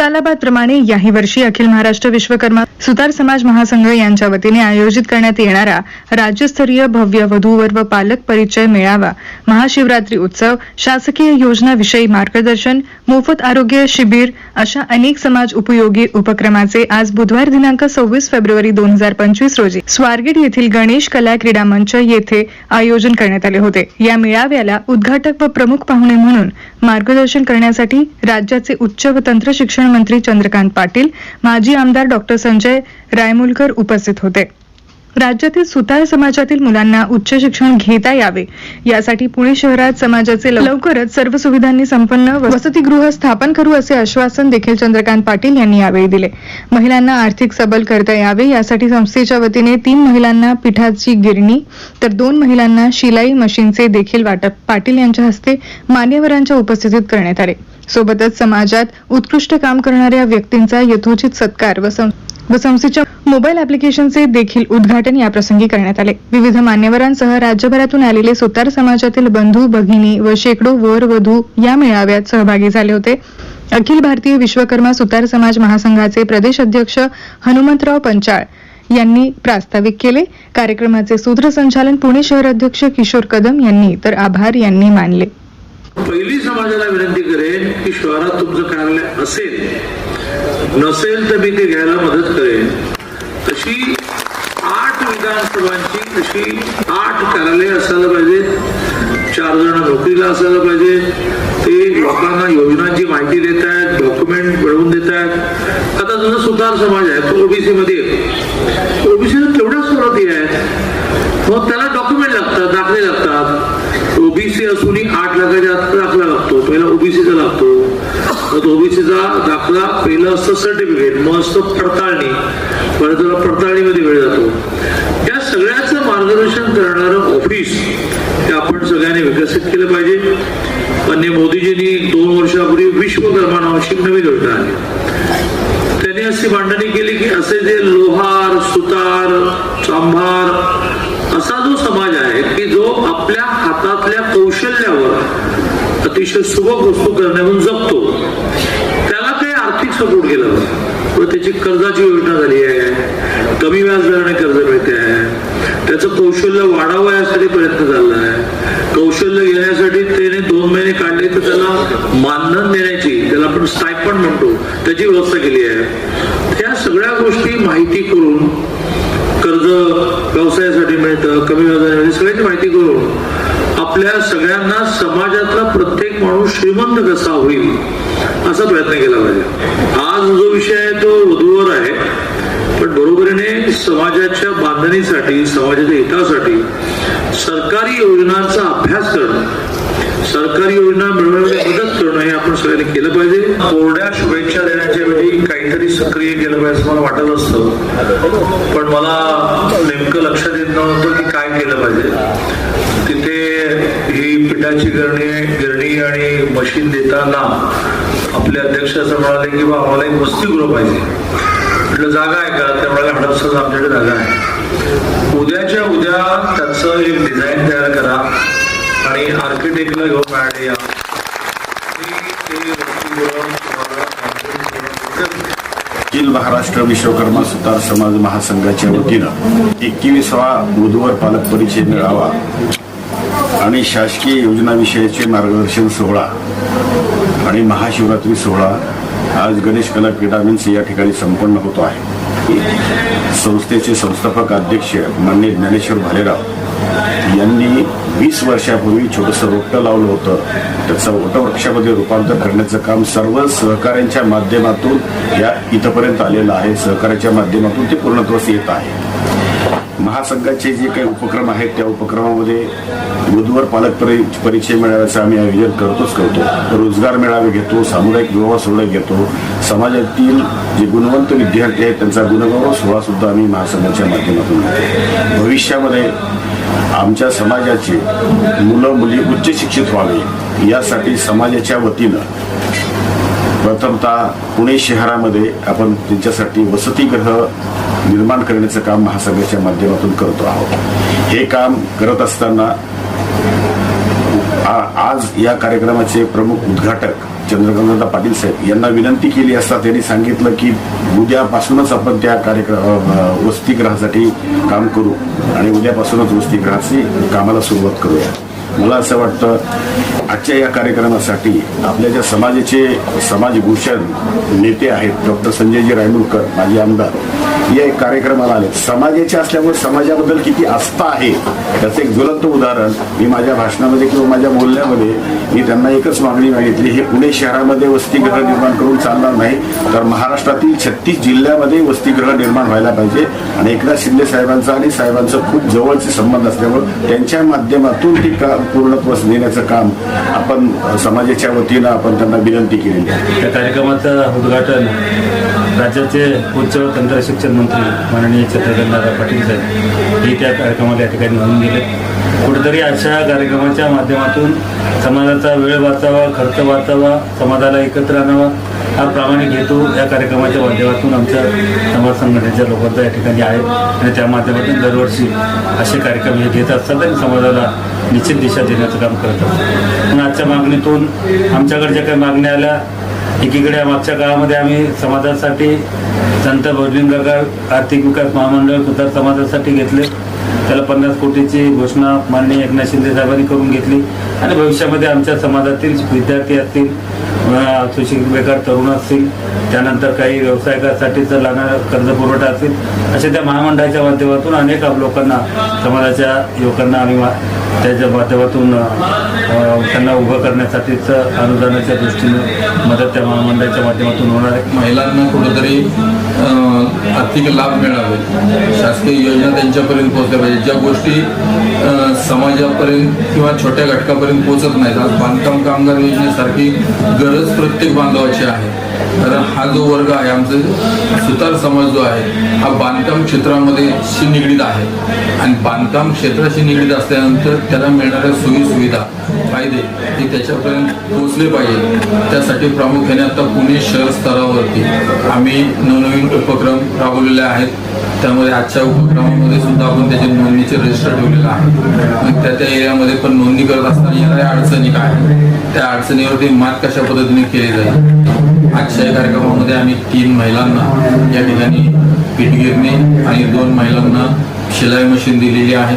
सालाबादप्रमाणे याही वर्षी अखिल महाराष्ट्र विश्वकर्मा सुतार समाज महासंघ यांच्या वतीने आयोजित करण्यात येणारा राज्यस्तरीय भव्य वधूवर व पालक परिचय मेळावा महाशिवरात्री उत्सव शासकीय योजनाविषयी मार्गदर्शन मोफत आरोग्य शिबिर अशा अनेक समाज उपयोगी उपक्रमाचे आज बुधवार दिनांक सव्वीस फेब्रुवारी दोन हजार पंचवीस रोजी स्वारगेट येथील गणेश कला क्रीडा मंच येथे आयोजन करण्यात आले होते. या मेळाव्याला उद्घाटक व प्रमुख पाहुणे म्हणून मार्गदर्शन करण्यासाठी राज्याचे उच्च व तंत्र शिक्षण मंत्री चंद्रकांत पाटील माजी आमदार डॉक्टर संजय रायमुलकर उपस्थित होते. राज्यातील सुतार समाजातील मुलांना उच्च शिक्षण घेता यावे. यासाठी पुणे शहरात समाजाचे लवकरच सर्व सुविधांनी संपन्न वसतिगृह स्थापन करू असे आश्वासन देखील चंद्रकांत पाटील यांनी यावेळी दिले. महिलांना आर्थिक सबल करता यावे यासाठी संस्थेच्या वतीने तीन महिलांना पिठाची गिरणी तर दोन महिलांना शिलाई मशीनचे देखील वाटप पाटील यांच्या हस्ते मान्यवरांच्या उपस्थितीत करण्यात आले. सोबतच समाजात उत्कृष्ट काम करणाऱ्या व्यक्तींचा यथोचित सत्कार व व संस्थेच्या मोबाईल अप्लिकेशनचे देखील उद्घाटन याप्रसंगी करण्यात आले. विविध मान्यवरांसह राज्यभरातून आलेले सुतार समाजातील बंधू भगिनी व शेकडो वर वधू या मेळाव्यात सहभागी झाले होते. अखिल भारतीय विश्वकर्मा सुतार समाज महासंघाचे प्रदेश अध्यक्ष हनुमंतराव पंचाळ यांनी प्रास्ताविक केले. कार्यक्रमाचे सूत्रसंचालन पुणे शहर अध्यक्ष किशोर कदम यांनी तर आभार यांनी मानले. पहिली समाजाला विनंती करेन की शहरात तुमचं कार्यालय असेल नसेल तर मी ते घ्यायला मदत करेन. तशी आठ विधानसभांची तशी आठ कार्यालय असायला पाहिजे चार जण नोकरीला असायला पाहिजे ते लोकांना योजनांची माहिती देत आहेत डॉक्युमेंट मिळवून देत आहेत आता जसं सुतार समाज आहे तो ओबीसी मध्ये ओबीसी ओबीसीला तेवढ्या सुरुवाती आहेत मग त्याला डॉक्युमेंट लागतात दाखले लागतात. ओबीसी असूनही आठ लाखाच्या दाखला लागतो पहिला ओबीसीचा लागतो. मग ओबीसीचा दाखला पहिलं असतं सर्टिफिकेट मग असतं पडताळणी. परत पडताळणीमध्ये वेळ जातो. या सगळ्याचं मार्गदर्शन करणारं ऑफिस हे आपण सगळ्यांनी विकसित केलं पाहिजे. मान्य मोदीजींनी दोन वर्षापूर्वी विश्वकर्मा नावाची नवीन योजना आली त्यांनी अशी मांडणी केली की असे जे लोहार सुतार चांभार असा जो समाज आहे की जो आपल्या हातातल्या कौशल्यावर अतिशय सुबक वस्तू करण्याहून जगतो. त्याला काही आर्थिक सपोर्ट केला पाहिजे. त्याची कर्जाची योजना झाली आहे. कमी व्याजदराने कर्ज मिळते आहे. त्याचं कौशल्य वाढावं यासाठी प्रयत्न झाला आहे. कौशल्य घेण्यासाठी त्याने दोन महिने काढले तर त्याला मानधन देण्याची त्याला आपण स्टायपण म्हणतो त्याची व्यवस्था केली आहे. त्या सगळ्या गोष्टी माहिती करून कर्ज व्यवसायासाठी मिळतं कमी व्याजाने सगळ्याची माहिती करून आपल्या सगळ्यांना समाजातला प्रत्येक माणूस श्रीमंत कसा होईल असा प्रयत्न केला पाहिजे. आज जो विषय आहे तो वधूवर आहे पण बरोबरीने समाजाच्या बांधणीसाठी समाजाच्या हितासाठी सरकारी योजनांचा अभ्यास करणं सरकारी योजना मिळवण्यामध्ये मदत करणं हे आपण सगळ्यांनी केलं पाहिजे. कोरड्या शुभेच्छा देण्याच्या वेळी काहीतरी सक्रिय केलं पाहिजे असं मला वाटत असतं. पण मला नेमकं लक्षात येत नव्हतं की काय केलं पाहिजे. ही पिठाची गिरणी गिरणी आणि मशीन देताना आपले अध्यक्ष असं म्हणाले की बा आम्हाला एक वसतिगृह पाहिजे. म्हटलं जागा आहे का? ते म्हणाले हडपसर आमच्याकडे जागा आहे. उद्याच्या उद्या त्याचं एक डिझाईन तयार करा आणि आर्किटेक्टला घेऊन मॅडे या. अखिल महाराष्ट्र विश्वकर्मा सुतार समाज महासंघाच्या वतीनं एकवीसवा बुधवार पालक परिचय मेळावा आणि शासकीय योजनाविषयीचे मार्गदर्शन सोहळा आणि महाशिवरात्री सोहळा आज गणेश कला क्रीडा मीन्स या ठिकाणी संपन्न होतो आहे. संस्थेचे संस्थापक अध्यक्ष मान्य ज्ञानेश्वर भालेराव यांनी वीस वर्षापूर्वी छोटंसं रोपटं लावलं होतं. त्याचं वटवृक्षामध्ये रूपांतर करण्याचं काम सर्व सहकाऱ्यांच्या माध्यमातून या इथपर्यंत आलेलं आहे. सहकार्याच्या माध्यमातून ते पूर्णत्वास येत आहे. महासंघाचे जे काही उपक्रम आहेत त्या उपक्रमामध्ये बुधवार पालक परि- परिचय मेळाव्याचं आम्ही आयोजन करतोच करतो. रोजगार मेळावे घेतो सामुदायिक विवाह सोहळे घेतो. समाजातील जे गुणवंत विद्यार्थी आहेत त्यांचा गुणगौरव सोहळा सुद्धा आम्ही महासंघाच्या माध्यमातून घेतो. भविष्यामध्ये आमच्या समाजाचे मुलं मुली उच्च शिक्षित व्हावे यासाठी समाजाच्या वतीनं प्रथमतः पुणे शहरामध्ये आपण त्यांच्यासाठी वसतिगृह निर्माण करण्याचं काम महासभेच्या माध्यमातून करतो आहोत. हे काम करत असताना आ- आज या कार्यक्रमाचे प्रमुख उद्घाटक चंद्रकांतदा पाटील साहेब यांना विनंती केली असता त्यांनी सांगितलं की उद्यापासूनच आपण त्या कार्यक्रम वसतिगृहासाठी काम करू आणि उद्यापासूनच वसतिगृहाची कामाला सुरुवात करूया. मला असं वाटतं आजच्या या कार्यक्रमासाठी आपल्या ज्या समाजाचे समाजभूषण नेते आहेत डॉक्टर संजयजी रायमुरकर माजी आमदार या एक कार्यक्रमाला आले समाजाचे असल्यामुळे समाजाबद्दल किती आस्था आहे त्याचं एक ज्वलंत उदाहरण मी माझ्या भाषणामध्ये किंवा माझ्या बोलण्यामध्ये मी त्यांना एकच मागणी मागितली हे पुणे शहरामध्ये वसतिगृह निर्माण करून चालणार नाही तर महाराष्ट्रातील छत्तीस जिल्ह्यामध्ये वसतिगृह निर्माण व्हायला पाहिजे. आणि एकनाथ शिंदे साहेबांचा आणि साहेबांचं खूप जवळचे संबंध असल्यामुळे त्यांच्या माध्यमातून ती का पूर्णत्व देण्याचं काम आपण समाजाच्या वतीनं आपण त्यांना विनंती केली त्या कार्यक्रमाचं उद्घाटन राज्याचे उच्च तंत्र शिक्षण मंत्री माननीय चंद्रकांतदादा पाटील साहेब हे त्या कार्यक्रमाला या ठिकाणी होऊन गेले. कुठेतरी अशा कार्यक्रमाच्या माध्यमातून समाजाचा वेळ वाचावा खर्च वाचावा समाजाला एकत्र आणावा हा प्रामाणिक हेतू या कार्यक्रमाच्या माध्यमातून आमच्या समाज संघटनेच्या लोकांचा या ठिकाणी आहे. आणि त्या माध्यमातून दरवर्षी असे कार्यक्रम हे घेत असतात आणि समाजाला निश्चित दिशा देण्याचं काम करत असतात. पण आजच्या मागणीतून आमच्याकडे ज्या काही मागण्या आल्या एकीकडे मागच्या काळामध्ये आम्ही समाजासाठी संत भोजलिंगाकार आर्थिक विकास महामंडळ सुद्धा समाजासाठी घेतले. त्याला पन्नास कोटीची घोषणा माननीय एकनाथ शिंदे साहेबांनी करून घेतली. आणि भविष्यामध्ये आमच्या समाजातील विद्यार्थी असतील सुशिक्षित बेकार तरुण असतील त्यानंतर काही व्यावसायिकासाठीचा लागणारा कर्ज पुरवठा असेल अशा त्या महामंडळाच्या माध्यमातून अनेक लोकांना समाजाच्या युवकांना आम्ही त्याच्या माध्यमातून त्यांना उभं करण्यासाठीच अनुदानाच्या दृष्टीनं मदत त्या महामंडळाच्या माध्यमातून होणार आहे. महिलांना कुठंतरी आर्थिक लाभ मिळावे. शासकीय योजना त्यांच्यापर्यंत पोहोचल्या पाहिजे ज्या गोष्टी समाजापर्यंत किंवा छोट्या घटकापर्यंत पोहोचत नाहीत. आज बांधकाम कामगार योजनेसारखी गरज प्रत्येक बांधवाची आहे. कारण हा जो वर्ग आहे आमचा सुतार समाज जो आहे हा बांधकाम क्षेत्रामध्ये शी निगडीत आहे. आणि बांधकाम क्षेत्राशी निगडीत असल्यानंतर त्याला मिळणाऱ्या सोयी सुविधा फायदे हे त्याच्यापर्यंत पोहोचले पाहिजे त्यासाठी प्रामुख्याने आता पुणे शहर स्तरावरती आम्ही नवनवीन उपक्रम राबवलेले आहेत. त्यामुळे आजच्या उपक्रमामध्ये सुद्धा आपण त्याचे नोंदणीचे रजिस्टर ठेवलेलं आहे. मग त्या त्या एरियामध्ये पण नोंदणी करत असताना येणाऱ्या अडचणी काय त्या अडचणीवरती मात कशा पद्धतीने केली जाईल? आजच्या या कार्यक्रमामध्ये आम्ही तीन महिलांना या ठिकाणी पीठगिरणी आणि दोन महिलांना शिलाई मशीन दिलेली आहे.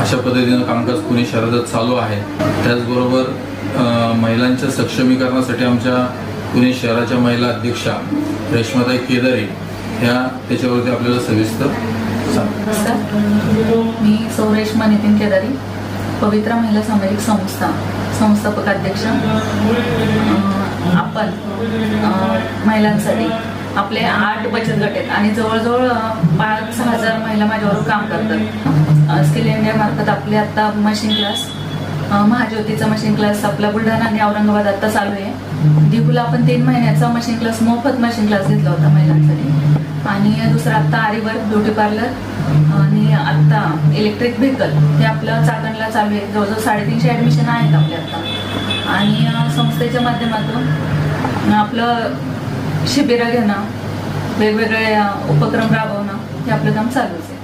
अशा पद्धतीनं कामकाज पुणे शहरात चालू आहे. त्याचबरोबर महिलांच्या सक्षमीकरणासाठी आमच्या पुणे शहराच्या महिला अध्यक्षा रेश्माताई केदारे ह्या त्याच्यावरती आपल्याला सविस्तर सांग. मी सौरेश्मा नितीन केदारी पवित्रा महिला सामाजिक संस्था संस्थापक अध्यक्ष आपण महिलांसाठी आपले आठ बचत गट आहेत आणि जवळजवळ पाच सहा हजार महिला माझ्याबरोबर काम करतात. स्किल इंडिया मार्फत आपले आता मशीन क्लास महाज्योतीचा मशीन क्लास आपला बुलढाणा आणि औरंगाबाद आता चालू आहे. दिहुला आपण तीन महिन्याचा मशीन क्लास मोफत मशीन क्लास घेतला होता महिलांसाठी. आणि दुसरं आत्ता आरीवर्क ब्युटी पार्लर आणि आत्ता इलेक्ट्रिक व्हेकल हे आपलं चाकणला चालू आहे. जवळजवळ साडेतीनशे ॲडमिशन आहेत आपले आत्ता आणि संस्थेच्या माध्यमातून आपलं शिबिरं घेणं वेगवेगळे उपक्रम राबवणं हे आपलं काम चालूच आहे.